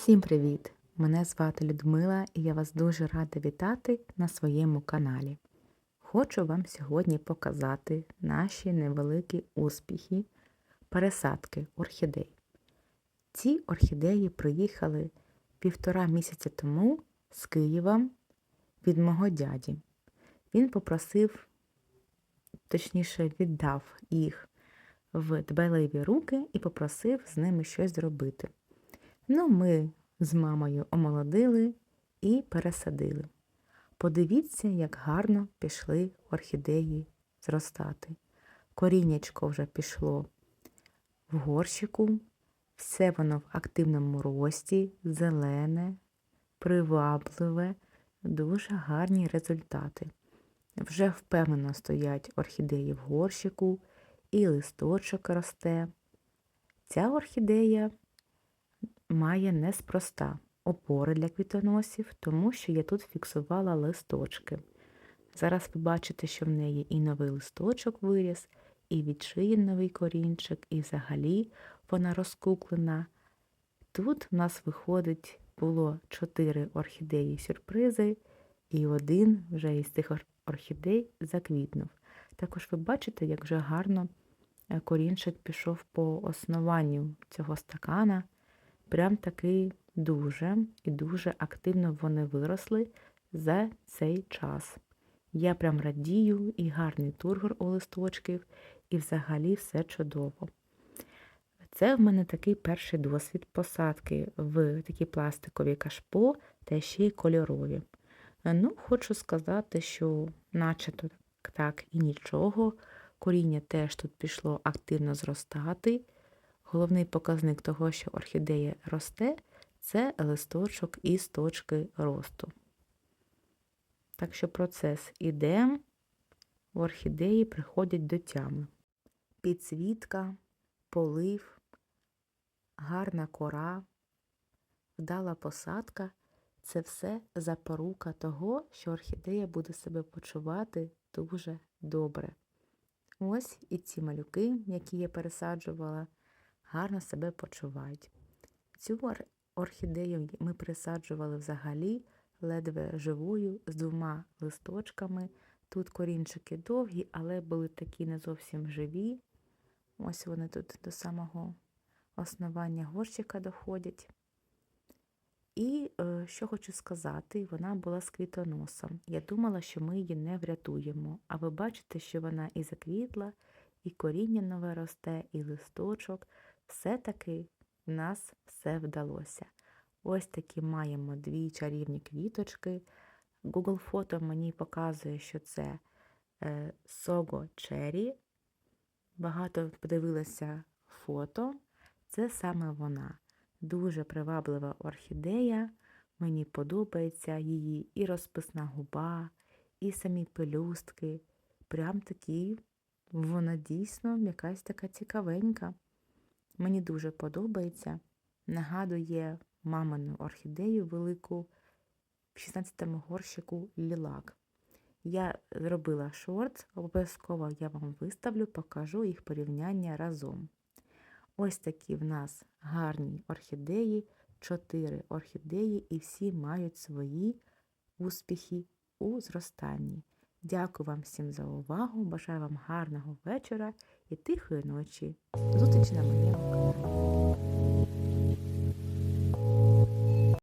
Всім привіт! Мене звати Людмила і я вас дуже рада вітати на своєму каналі. Хочу вам сьогодні показати наші невеликі успіхи пересадки орхідей. Ці орхідеї приїхали півтора місяця тому з Києва від мого дяді. Він попросив, точніше, віддав їх в дбайливі руки і попросив з ними щось зробити. Ну, ми з мамою омолодили і пересадили. Подивіться, як гарно пішли орхідеї зростати. Коріннячко вже пішло в горщику, все воно в активному рості, зелене, привабливе, дуже гарні результати. Вже впевнено стоять орхідеї в горщику, і листочок росте. Ця орхідея має неспроста опори для квітоносів, тому що я тут фіксувала листочки. Зараз ви бачите, що в неї і новий листочок виріс, і відшиє новий корінчик, і взагалі вона розкуклена. Тут в нас виходить, було чотири орхідеї сюрпризи, і один вже із цих орхідей заквітнув. Також ви бачите, як вже гарно е, корінчик пішов по основанню цього стакана. Прям таки дуже і дуже активно вони виросли за цей час. Я прям радію і гарний тургор у листочків, і взагалі все чудово. Це в мене такий перший досвід посадки в такі пластикові кашпо та ще й кольорові. Ну, хочу сказати, що начебто так і нічого. Коріння теж тут пішло активно зростати. Головний показник того, що орхідея росте, це листочок із точки росту. Так що процес іде, в орхідеї приходять до тями. Підсвітка, полив, гарна кора, вдала посадка це все запорука того, що орхідея буде себе почувати дуже добре. Ось і ці малюки, які я пересаджувала гарно себе почувають. Цю орхідею ми присаджували взагалі ледве живою з двома листочками. Тут корінчики довгі, але були такі не зовсім живі. Ось вони тут до самого основання горщика доходять. І е, що хочу сказати, вона була з квітоносом. Я думала, що ми її не врятуємо. А ви бачите, що вона і заквітла, і коріння нове росте, і листочок все-таки в нас все вдалося. Ось такі маємо дві чарівні квіточки. Google фото мені показує, що це е, Сого Черрі. Багато подивилася фото. Це саме вона. Дуже приваблива орхідея. Мені подобається її і розписна губа, і самі пелюстки. Прям такі, вона дійсно якась така цікавенька. Мені дуже подобається. Нагадує мамину орхідею велику в 16-му горщику лілак. Я зробила шорт, обов'язково я вам виставлю, покажу їх порівняння разом. Ось такі в нас гарні орхідеї, чотири орхідеї, і всі мають свої успіхи у зростанні. Дякую вам всім за увагу. Бажаю вам гарного вечора і тихої ночі. Зустрічі на моєму каналі.